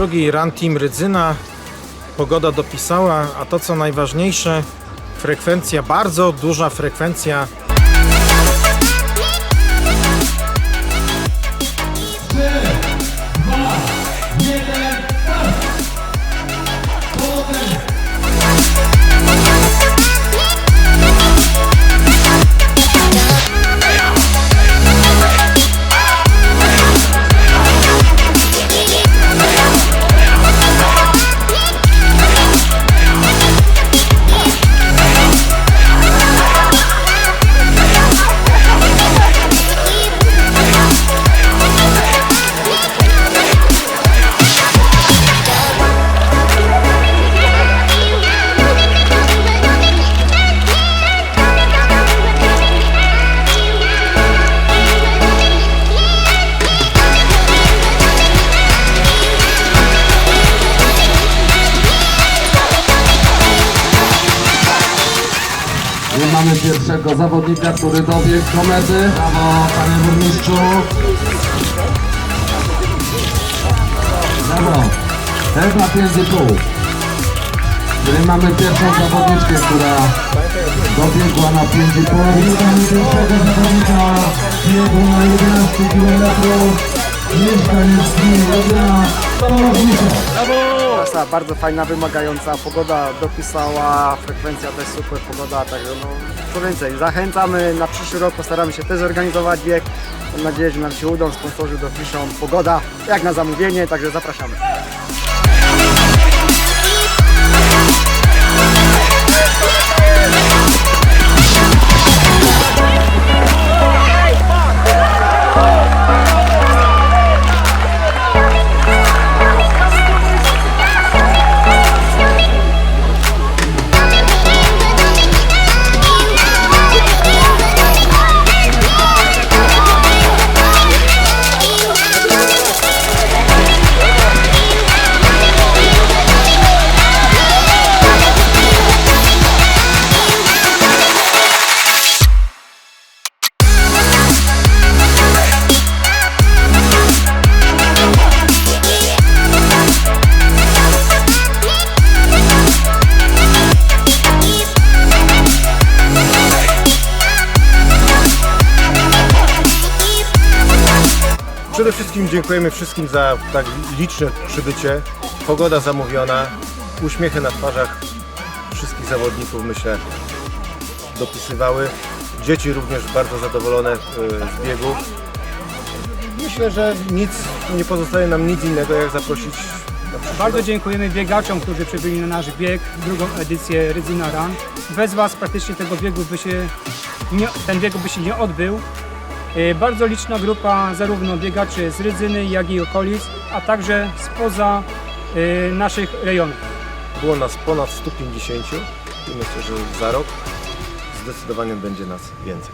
Drugi run team Rydzyna. Pogoda dopisała, a to co najważniejsze, frekwencja, bardzo duża frekwencja mamy pierwszego zawodnika, który dobiegł do mety. Brawo, panie burmistrzu. Brawo. Na 5,5. Czyli mamy pierwszą zawodniczkę, która dobiegła na 5,5. Witamy pierwszego zawodnika biegu na 11 km. Mieszkaniec Gminy Trasa bardzo fajna, wymagająca, pogoda dopisała, frekwencja też super, pogoda, także no co więcej, zachęcamy, na przyszły rok postaramy się też zorganizować bieg, mam nadzieję, że nam się uda, sponsorzy dopiszą, pogoda jak na zamówienie, także zapraszamy. Przede wszystkim dziękujemy wszystkim za tak liczne przybycie. Pogoda zamówiona, uśmiechy na twarzach wszystkich zawodników myślę dopisywały. Dzieci również bardzo zadowolone e, z biegu. Myślę, że nic nie pozostaje nam nic innego jak zaprosić Bardzo dziękujemy biegaczom, którzy przybyli na nasz bieg, drugą edycję Rydzyna Run. Bez Was praktycznie tego biegu by się nie, ten bieg by się nie odbył. E, Bardzo liczna grupa zarówno biegaczy z Rydzyny, jak i okolic, a także spoza e, naszych rejonów. Było nas ponad 150 i myślę, że za rok zdecydowanie będzie nas więcej.